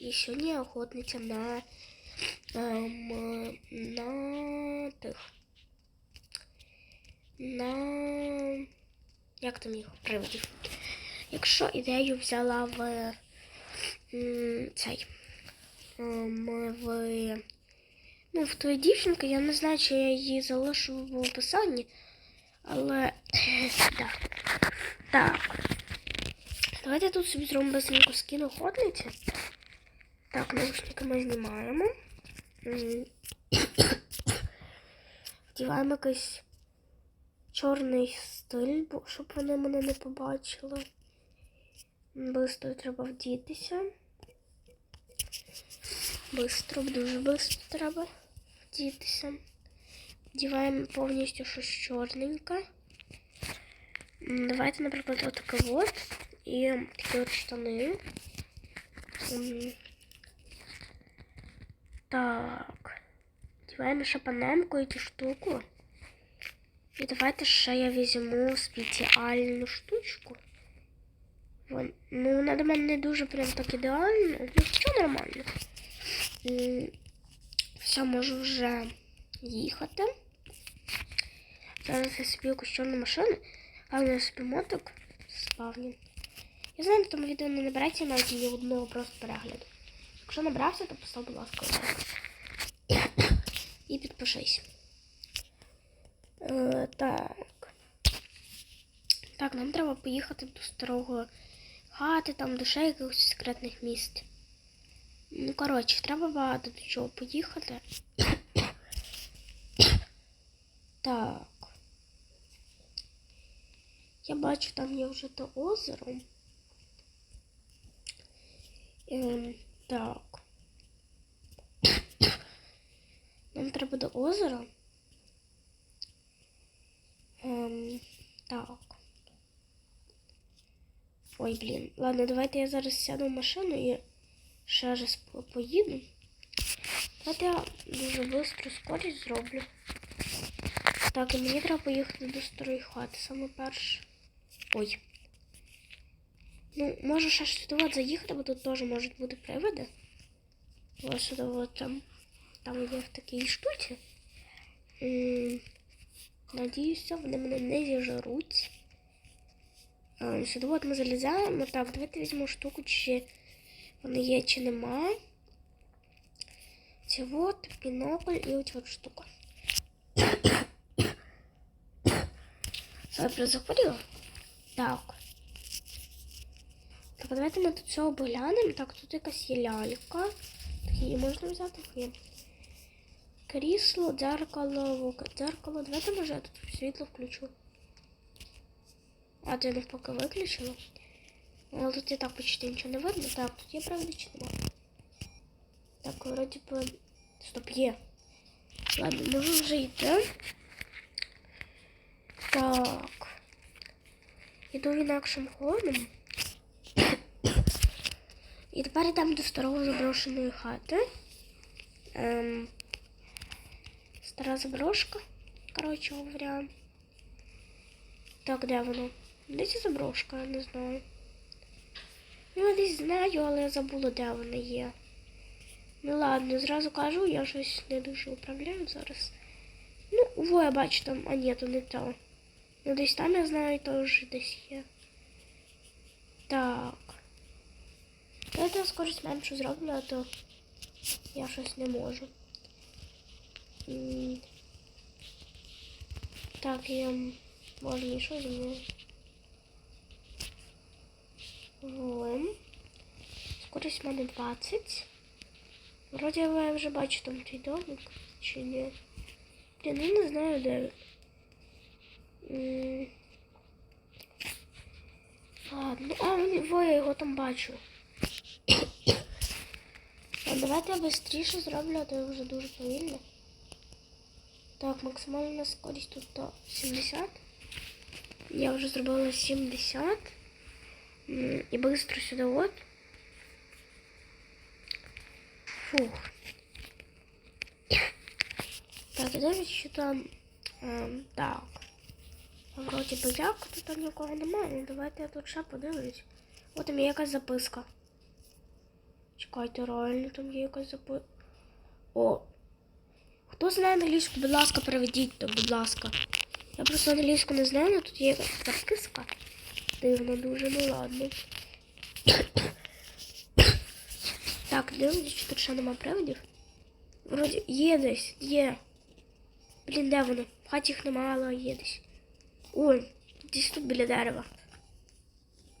І сьогодні я охотниця на, ем, на тих. На. Як там їх приводів? Якщо ідею взяла в цей. в. Ну, в твоїй дівчинки, я не знаю, чи я її залишу в описанні. Але. Так. Так. Давайте тут собі зробимо быстренько скін охотниці. Так, наушники ми знімаємо. М. Вдіваємо якийсь чорний стиль, щоб вони мене не побачили. Бистро треба вдітися. Бистро, дуже бистро треба вдітися. Вдіваємо повністю щось чорненьке. Давайте, наприклад, отаке от. І такі от штани. Так. Вдіваємо ще панамку і цю штуку. І давайте ще я візьму спеціальну штучку. Вон, ну, вона до мене не дуже прям так ідеально. Ну, що нормально. Все, можу вже їхати. Зараз я собі якусь чорну машину, а я собі моток спавню. Я знаю, на тому відео не набирається навіть ні одного просто перегляду. Якщо набрався, то постав, будь ласка, лайк. І підпишись. Е, так. Так, нам треба поїхати до старого хати, там до ще якихось секретних місць. Ну, коротше, треба багато до чого поїхати. Так. Я бачу, там є вже то озеро. Ем, так. Нам треба до озера. Ем, так. Ой, блін. Ладно, давайте я зараз сяду в машину і ще раз поїду. Давайте я дуже швидко скорість зроблю. Так, і мені треба поїхати до старої хати саме перше. Ой. Ну, можу ще сюди заїхати, бо тут теж можуть бути приводи. Ось сюди от там, там є в такій штуці. Надіюся, вони мене не зіжаруть. Сюди от ми залізаємо. Так, давайте візьмемо штуку, чи вони є, чи нема. Ці от, бінокль і ось от штука. Добре, захворіла? Так. Так, давайте ми тут все оглянемо. Так, тут якась є лялька. Її можна взяти є. Крісло, дзеркало, дзеркало. Давайте може я тут світло включу. А, ти навпаки виключила. Але тут і так почти нічого не видно. Так, тут є правда чи нема? Так, вроді би. Стоп, є. Ладно, можу вже йти. Так. Іду інакшим ходом. І тепер йдемо до старого заброшеної хати. Ем, стара заброшка, коротше говоря. Так, де воно? Де ця заброшка, я не знаю. Ну, я десь знаю, але я забула, де вона є. Ну ладно, зразу кажу, я щось не дуже управляю зараз. Ну, во, я бачу там, а ні, то не то. Ну, десь там я знаю, теж десь є. Так. Давайте я скорість менше зроблю, а то я щось не можу. Так, я може нічого зі мною. Вон. Скорість в мене 20. Вроді я вже бачу там твій домик, чи ні. Блін, ну не знаю, де. а, ну, во, я його там бачу. А давайте я швидше зроблю, а то я вже дуже повільно. Так, максимальна скорість тут 70. Я вже зробила 70. І швидко сюди от. Фух. Так, навіть що там. Ем, так. Вроді би як, тут там нікого немає. Ну, давайте я тут ще подивлюсь. От там є якась записка. Чекайте, реально там є якась запи... О! Хто знає англійську, будь ласка, переведіть то, будь ласка. Я просто англійську не знаю, але тут є якась записка. Дивно дуже, ну ладно. Так, дивимося, чи тут ще нема приводів. Вроді є десь, є. Блін, де вони? В хаті їх нема, але є десь. Ой, десь тут біля дерева.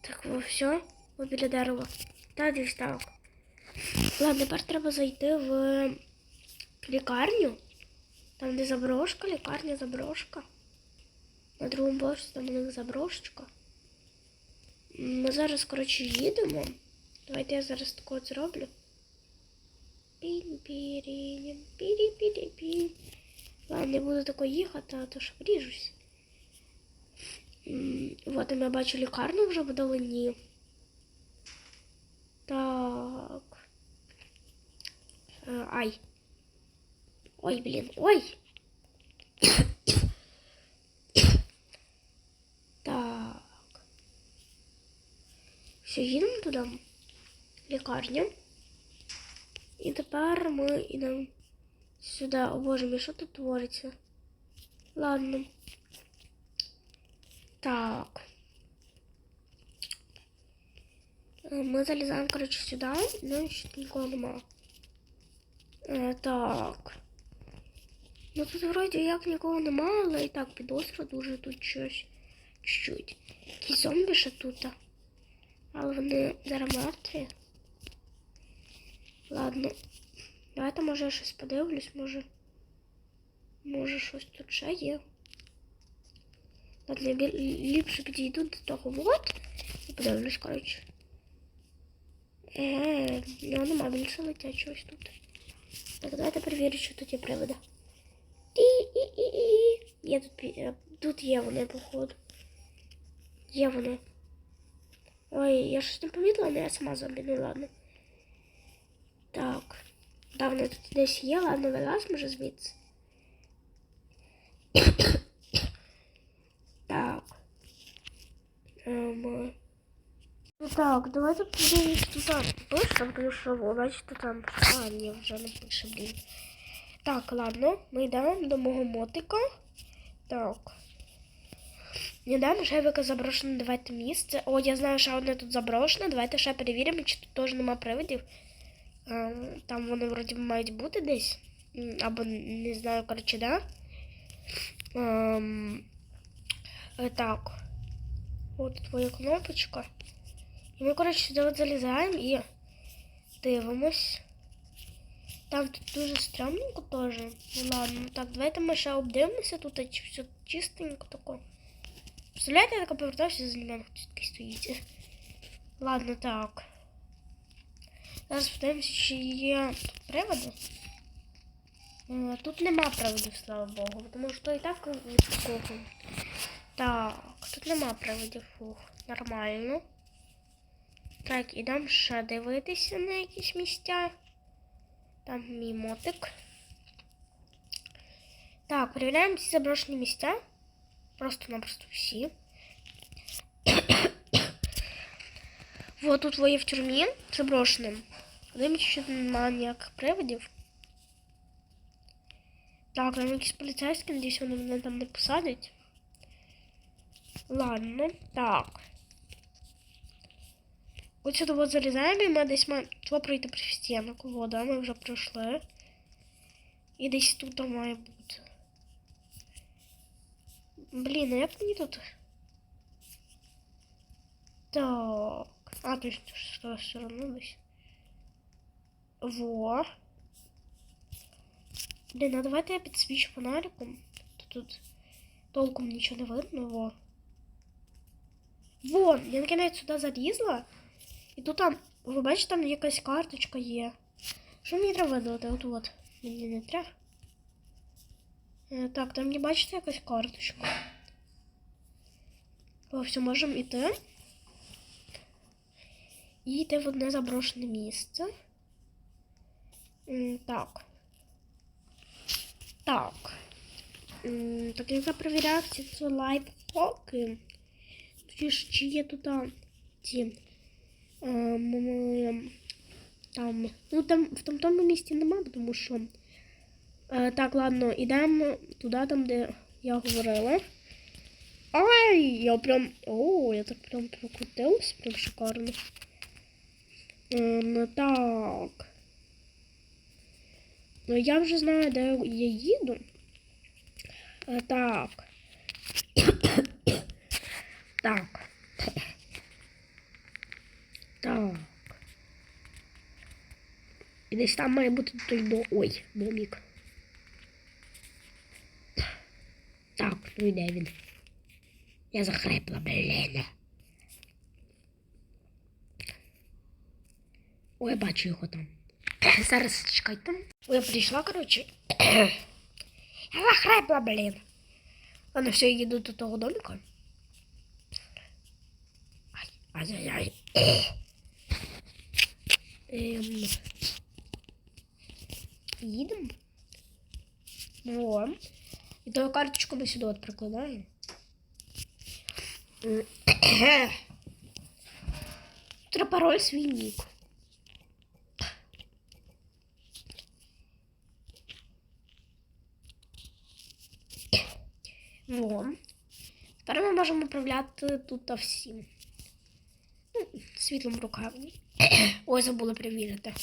Так, во все, біля дерева. Та десь так. Ладно, тепер треба зайти в лікарню. Там, де заброшка, лікарня заброшка. На другому поверсі там у них заброшечка. Ми зараз, коротше, їдемо. Давайте я зараз таке от зроблю. пін пірі пірі пірі пі Ладно, не буду тако їхати, а то ж вріжусь. Вот, я бачу лікарню вже в долині. Так. Е, Ай. Ой, блін, ой. Так. Все, їдемо туди. в Лікарню. І тепер ми йдемо сюди. О боже мій, що тут твориться? Ладно. Так. Е, Ми залізаємо, коротше, сюди, ну ще тут нікого нема. Е, так. Ну тут вроді як нікого нема, але і так підозра дуже тут щось чуть-чуть. Якісь зомбі ще тут. Але вони зараз мертві. Ладно. Давайте може я щось подивлюсь, може. Може щось тут ще є. Ладно, я ліпше підійду до того вот. І подивлюсь, коротше. Е, ну нема більше летять щось тут. Так, давайте перевірю, що тут є привода. І-і-і-і. Є тут, е, тут є вони, походу. Є вони. Ой, я щось не помітила, але я сама зомбі, ну ладно. Так. Да, вони тут десь є, ладно, вилазь, може звідси. так. Ем, Ну так, давайте подивимось тут пише, тому що там. А, ні, вже не пише, блін. Так, ладно, ми йдемо до мого мотика. Так. Йдемо, ще яке заброшене, давайте місце. О, я знаю, що одне тут заброшене. Давайте ще перевіримо, чи тут теж нема привидів. Там вони вроді мають бути десь. Або не знаю, коротше, да. Ем, е, так. От твоя кнопочка. І ми, коротше, сюди от залізаємо і дивимось. Там тут дуже стрьомненько теж. Ну ладно, так, давайте ми ще обдивимося тут, чи все чистенько тако. Представляєте, я така повертаюся з хтось такий стоїть. Ладно, так. Зараз подивимося, чи є тут приводи. Е, Тут нема приводів, слава Богу, тому що і так відскокує. Так, тут нема приводів, фух, нормально. Так, ідемо ще дивитися на якісь місця. Там мій мотик. Так, перевіряємо всі заброшені місця. Просто-напросто всі. вот тут ви в тюрмі заброшеним. Подивимося, що немає ніяких приводів. Так, там якісь поліцейські, надіюсь, вони мене там не посадять. Ладно, так. Ось сюди от залізаємо, і ми десь маємо два пройти при стінок. Вода, ми вже пройшли. І десь тут має бути. Блін, а як мені тут? Так. А, то есть что все равно десь. Во. Блін, а давайте я підсвічу фонариком. То тут толком нічого не видно, во. Вон, я наконець сюди залізла. І тут там, ви бачите, там якась карточка є. Що мені треба видати? От от. Мені не треба. Е, Так, там не бачите якась карточка. О, все, можемо йти. І йти в одне заброшене місце. Так. Так. Так як я перевіряв ці лайфхаки. Чи є тут ем, там. Ну там в тому, тому місці нема, тому що. Е, так, ладно, ідемо туди, там, де я говорила. Ай, я прям. О, я так прям прокрутилась, прям шикарно. Е, ну так. Ну я вже знаю, де я їду. Е, так. так. Так. І десь там має бути той до. Ой, домік. Так, ну і де він? Я захрепла, блін. Ой, я бачу його там. Зараз чекайте. Ой, я прийшла, коротше. Я захрепла, блін. Ладно, все, їду до того домика. Ай, ай-яй-яй. Ем... Їдемо. Во. І тою карточку ми сюди от прикладаємо. М. Треба пароль свій нік. Во. Тепер ми можемо управляти тут всім. Світлом руках. Ой, забула перевірити.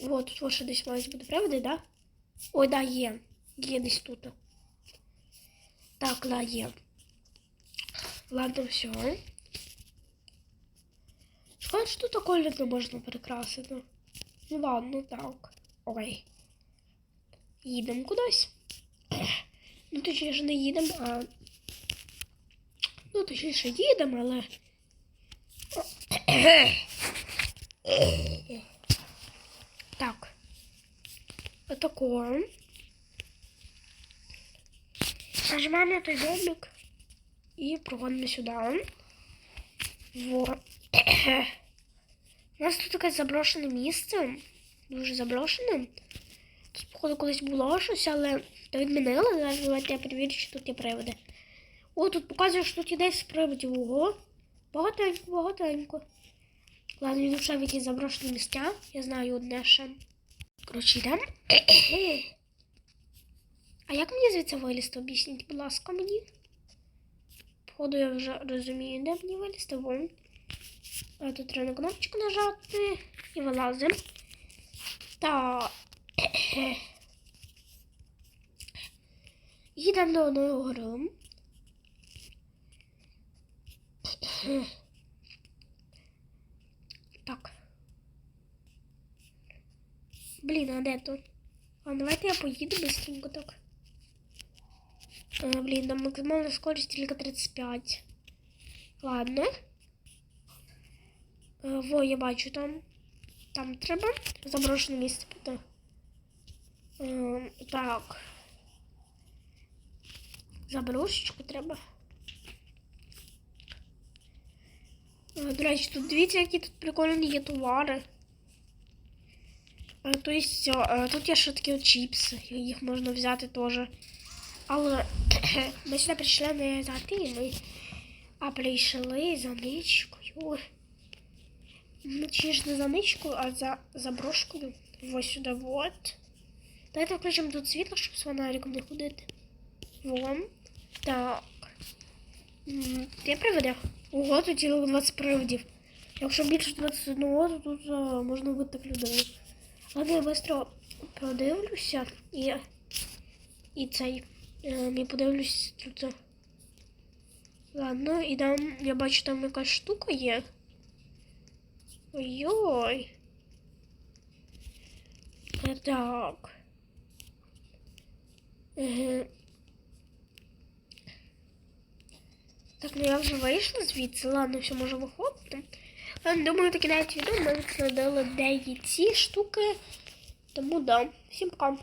О, тут ще десь мають бути приводи, да? Ой, да, є. Є десь тут. Так, да, є. Ладно, все. Шкода, що тут колір не можна перекрасити. Ну ладно, так. Ой. Їдемо кудись. Ну, точніше, не їдемо, а. Ну, точніше, їдемо, але. Так. Отако. Нажимаем на той домик и проходим сюда. Вот. У нас тут таке заброшене місце. Дуже заброшене. Тут, походу, колись було щось, але то відмінили. Зараз давайте я перевірю, чи тут є приводи. О, тут показує, що тут є 10 приводів. Ого. Багатенько, багатенько. Ладно, ще в якісь заброшені місця. Я знаю одне ще. Коротше, йдемо. А як мені звідси вилізти? Об'ясніть, будь ласка, мені. Походу я вже розумію, де мені вилізти. Вон. А тут треба на кнопочку нажати і вилазимо. Так. Їдемо до одної гори. Так. Блін, а де тут? А давайте я поїду быстренько так. А, блін, там максимальна скорость тільки 35. Ладно. А, во, я бачу там. Там треба заброшене місце буде. А, так. Заброшечку треба. А, до речі, тут дивіться, які тут прикольні є товари. Е, То есть, е, тут є ще такі от чіпси, їх можна взяти теж. Але ми сюди прийшли не за тими, а прийшли за ничкою. Ну, чи ж не за ничкою, а за заброшкою. Ось сюди вот. Давайте включимо тут світло, щоб з фонариком не ходити. Вон. Так. Ти приведе? Ого, тут цілих 20 приводів. Якщо більше 21, то тут е, можна вбити людей. Ладно, я швидко продивлюся і, і цей. е, Я подивлюсь тут. е. Ладно, і там, я бачу, там якась штука є. Ой-ой. Е, Так. Еге. Так, ну я вже вийшла звідси. Ладно, все може виходити. Ладно, думаю, таки навіть відео ми відслідили деякі ці штуки. Тому да. Всім пока.